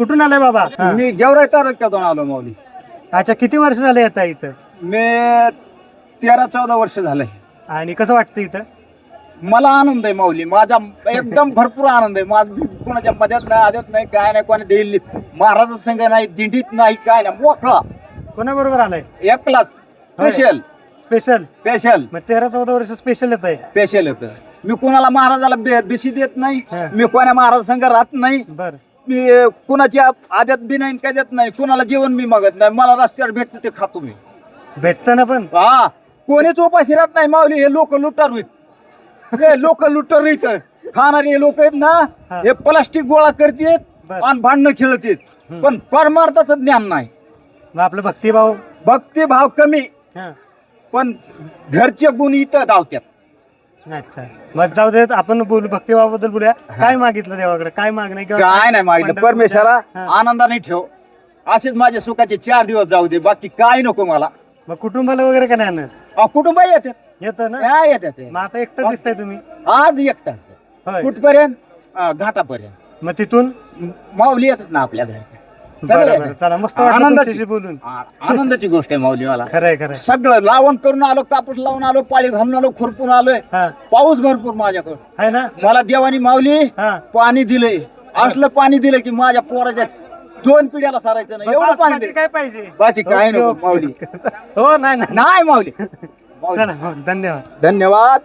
कुठून आलाय बाबा? हा. मी गेवराई तालुक्यातून आलो माऊली. अच्छा किती वर्ष झाले येता इथं? मी तेरा चौदा वर्ष झालंय आणि कसं वाटतं इथं? मला आनंद आहे माऊली. माझा एकदम भरपूर आनंद आहे. माझ कोणाच्या मध्यात नाही आद्यात नाही काय नाही कोणा दिल्ली महाराजा संघ नाही दिंडीत नाही काय नाही. मोकळा कोणाबरोबर आलाय? एकलाच. स्पेशल स्पेशल स्पेशल मग तेरा चौदा वर्ष स्पेशल येत आहे स्पेशल येतं. मी कोणाला महाराजाला बे- बेशी देत नाही. हा. मी कोणा महाराज संघ राहत नाही. बर. मी कुणाच्या आद्यात बी नाही काय देत नाही. कुणाला जेवण मी मागत नाही. मला रस्त्यावर भेटतं ते खातो मी. भेटतं ना पण. हा. कोणीच उपाशी राहत नाही माऊली. हे लोक लुटार होत हे लोक लुटार इथं खाणारे लोक आहेत ना हा. प्लास्टिक गोळा करतेत. आणि भांडणं खेळतेत. पण परमार्थाचं ज्ञान नाही. मग आपलं भक्तिभाव? भक्तिभाव कमी. पण घरचे गुण इथं धावतात अच्छा. मग जाऊ देत आपण बोलू भक्तिभावाबद्दल बोलूया. काय मागितलं देवाकडे? काय मागणं? किंवा काय नाही मागितलं. पंढरपूरच्या- परमेश्वरा हा. आनंदाने ठेव. असेच माझे सुखाचे चार दिवस जाऊ दे. बाकी काय नको मला. मग कुटुंबाला वगैरे का नाही आणत? अहो, कुटुंब येतात. येतं ना? काय येतात ते? मग आता एकटं दिसताय तुम्ही. आज एकटा. होय. कुठपर्यंत? अं, घाटापर्यंत. मग तिथून? माऊली येतात ना आपल्या घरात बरं बरं चला मस्त वाटलं आनंदाची- तुमच्याशी बोलून. आ- आनंदाची गोष्ट आहे माऊली मला. खरंय खरंय. सगळं लावण करून आलो कापूस लावून आलो पाळी घालून आलो खुरपून आलोय. हा. पाऊस भरपूर माझ्याकडं. आहे ना? मला देवानी माऊली हा. पाणी दिलंय. असलं पाणी दिलं की माझ्या पोराच्या दोन पिढ्याला सारायचं नाही. एवढं पाणी दिलं. काय पाहिजे? बाकी काय नको ओके. माऊली. हो नाही नाही. नाही माऊली माऊली. चला हो, धन्यवाद. धन्यवाद.